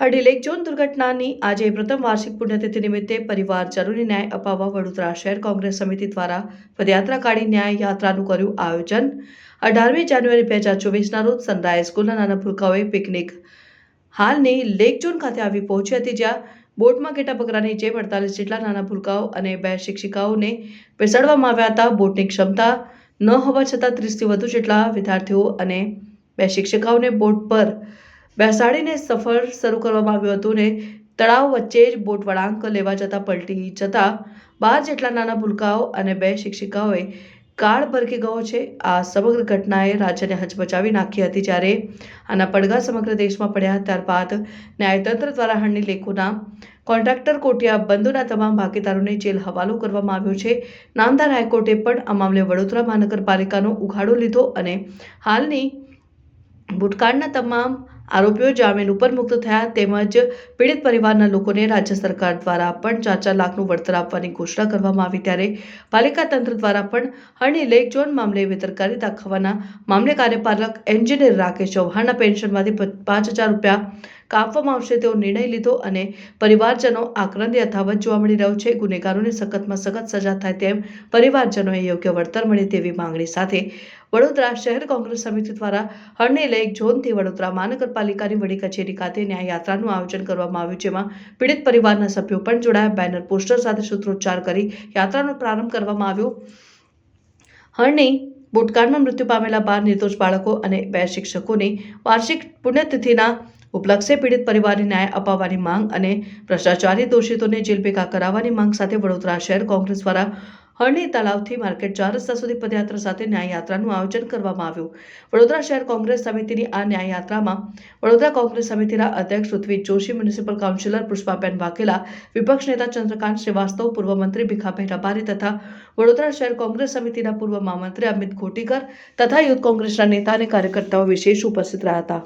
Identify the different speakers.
Speaker 1: હરડી lake zone દુર્ઘટનાની આજે પ્રથમ વાર્ષિક પુણ્યતિથિ નિમિત્તે પરિવારજનોને ન્યાય અપાવવા વડોદરા શહેર કોંગ્રેસ સમિતિ દ્વારા પદયાત્રા કાઢી ન્યાય યાત્રાનું કર્યું આયોજન. અઢારમી જાન્યુઆરી બે હજાર ચોવીસના રોજ સનરાઈઝ સ્કૂલના નાના ભૂલકાઓએ પિકનિક હાલની લેક ઝોન ખાતે આવી પહોંચી હતી જ્યાં બોટમાં ઘેટા બકરાની જેમ અડતાલીસ જેટલા નાના ભૂલકાઓ અને બે શિક્ષિકાઓને બેસાડવામાં આવ્યા હતા. બોટની ક્ષમતા ન હોવા છતાં ત્રીસથી વધુ જેટલા વિદ્યાર્થીઓ અને બે શિક્ષિકાઓને બોટ પર બેસાડીને સફર શરૂ કરવામાં આવ્યું હતું ને તળાવ વચ્ચે જ બોટ વળાંક લેવા જતાં પલટી જતાં બાર જેટલા નાના ભૂલકાઓ અને બે શિક્ષિકાઓએ કાળ ભરકી ગયો છે. આ સમગ્ર ઘટનાએ રાજ્યને હચમચાવી નાખી હતી જ્યારે આના પડઘા સમગ્ર દેશમાં પડ્યા ત્યારબાદ ન્યાયતંત્ર દ્વારા હણની લેખોના કોન્ટ્રાક્ટર કોટિયા બંધુના તમામ ભાગીદારોને જેલ હવાલો કરવામાં આવ્યો છે. નામદાર હાઈકોર્ટે પણ આ મામલે વડોદરા મહાનગરપાલિકાનો ઉઘાડો લીધો અને હાલની ભૂતકાળના તમામ આરોપીઓ જામીન ઉપર મુક્ત થયા તેમજ પીડિત પરિવારના લોકોને રાજ્ય સરકાર દ્વારા પણ ચાર ચાર લાખનું વળતર આપવાની ઘોષણા કરવામાં આવી ત્યારે પાલિકા તંત્ર દ્વારા પણ હરણી લેક ઝોન મામલે બેદરકારી દાખવવાના મામલે કાર્યપાલક એન્જિનિયર રાકેશ ચૌહાણના પેન્શનમાંથી પાંચ હજાર રૂપિયા કાપવામાં આવશે તેવો નિર્ણય લીધો અને પરિવારજનો આક્રંદ યથાવત જોવા મળી રહ્યો છે. ગુનેગારોને સખતમાં સખત સજા થાય તેમ પરિવારજનોએ યોગ્ય વળતર મળે તેવી માંગણી સાથે વડોદરા શહેર કોંગ્રેસ સમિતિ દ્વારા હરણી લેક ઝોનથી વડોદરા મહાનગરપાલિકાની વડી કચેરી ખાતે ન્યાય યાત્રાનું આયોજન કરવામાં આવ્યું, જેમાં પીડિત પરિવારના સભ્યો પણ જોડાયા. બેનર, પોસ્ટર સાથે સૂત્રોચ્ચાર કરી યાત્રાનો પ્રારંભ કરવામાં આવ્યો. હરણી ભૂતકાળમાં મૃત્યુ પામેલા બાર નિર્દોષ બાળકો અને બે શિક્ષકોની વાર્ષિક પુણ્યતિથિના ઉપલક્ષે પીડિત પરિવારને ન્યાય અપાવવાની માંગ અને ભ્રષ્ટાચારી દોષિતોને જેલ ભેગા કરાવવાની માંગ સાથે વડોદરા શહેર કોંગ્રેસ દ્વારા હરણી તળાવથી માર્કેટ ચાર રસ્તા સુધી પદયાત્રા સાથે ન્યાયયાત્રાનું આયોજન કરવામાં આવ્યું. વડોદરા શહેર કોંગ્રેસ સમિતિની આ ન્યાયયાત્રામાં વડોદરા કોંગ્રેસ સમિતિના અધ્યક્ષ ઋત્વિજ જોશી, મ્યુનિસિપલ કાઉન્સિલર પુષ્પાબેન વાઘેલા, વિપક્ષ નેતા ચંદ્રકાંત શ્રીવાસ્તવ, પૂર્વ મંત્રી ભીખાભાઈ રબારી તથા વડોદરા શહેર કોંગ્રેસ સમિતિના પૂર્વ મહામંત્રી અમિત ખોટીકર તથા યુથ કોંગ્રેસના નેતા અને કાર્યકર્તાઓ વિશેષ ઉપસ્થિત રહ્યા હતા.